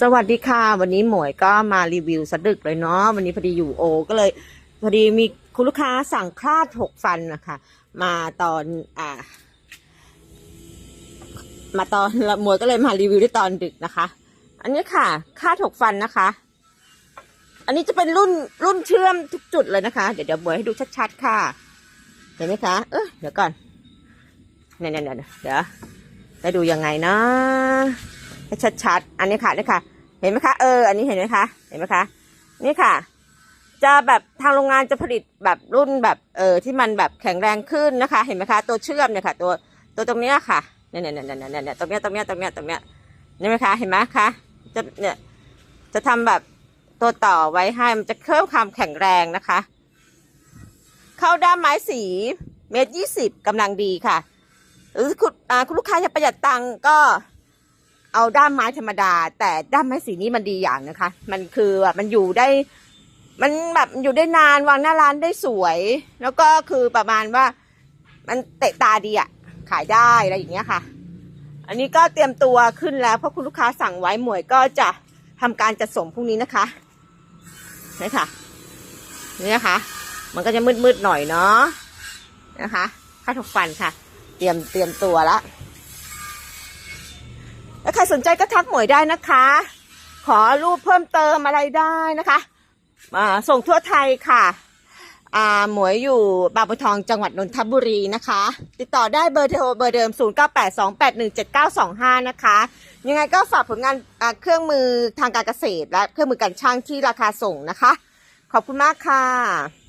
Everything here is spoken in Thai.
สวัสดีค่ะ วันนี้หมวยก็มารีวิวสะดึกเลยเนาะวันนี้พอดีอยู่โอ ก็เลย พอดีมีคุณลูกค้าสั่งคลาดหกฟันนะคะมาตอนอ่า มาตอนหมวยก็เลยมารีวิวได้ตอนดึกนะคะ อันนี้ค่ะคลาดหกฟันนะคะ อันนี้จะเป็นรุ่นรุ่นเชื่อมทุกจุดเลยนะคะ เดี๋ยวเดี๋ยวหมวยให้ดูชัดๆค่ะเห็นไหมคะเออเดี๋ยวก่อนเนี่ยเนี่ยเดี๋ยวให้ดูยังไงนะ ให้ชัดๆ อันนี้ค่ะนี่ค่ะ เห็นไหมคะ เออ อันนี้เห็นไหมคะ เห็นไหมคะ นี่ค่ะ จะแบบทางโรงงานจะผลิตแบบรุ่นแบบเออที่มันแบบแข็งแรงขึ้นนะคะ เห็นไหมคะ ตัวเชื่อมเนี่ยค่ะ ตัวตัวตรงเนี้ยค่ะ เนี่ยเนี่ยเนี่ยเนี่ยเนี่ยตรงเนี้ยตรงเนี้ยตรงเนี้ยตรงเนี้ยเห็นไหมคะ เห็นไหมคะ จะเนี่ยจะทำแบบตัวต่อไว้ให้มันจะเพิ่มความแข็งแรงนะคะ เข้าด้ามไม้สีเมตรยี่สิบกำลังดีค่ะหรือคุณคุณลูกค้าจะประหยัดตังก็ เอาด้ามไม้ธรรมดา แต่ด้ามไม้สีนี้มันดีอย่างนะคะ มันคือแบบมันอยู่ได้ มันแบบอยู่ได้นานวางหน้าร้านได้สวย แล้วก็คือประมาณว่า มันเตะตาดีอะขายได้อะไรอย่างเงี้ยค่ะ อันนี้ก็เตรียมตัวขึ้นแล้วเพราะคุณลูกค้าสั่งไว้หมวยก็จะทำการจัดส่งพรุ่งนี้นะคะนี่ค่ะนี่นะคะ มันก็จะมืดๆหน่อยเนาะนะคะค่าถกฟันค่ะ เตรียมเตรียมตัวแล้ว ใครสนใจก็ทักหมวยได้นะคะ ขอรูปเพิ่มเติมอะไรได้นะคะอ่าส่งทั่วไทยค่ะอ่าหมวยอยู่บางบัวทองจังหวัดนนทบุรีนะคะ ติดต่อได้เบอร์โทรเบอร์เดิม 0982817925 นะคะ ยังไงก็ฝากผลงานเครื่องมือทางการเกษตรและเครื่องมือการช่างที่ราคาส่งนะคะ ขอบคุณมากค่ะ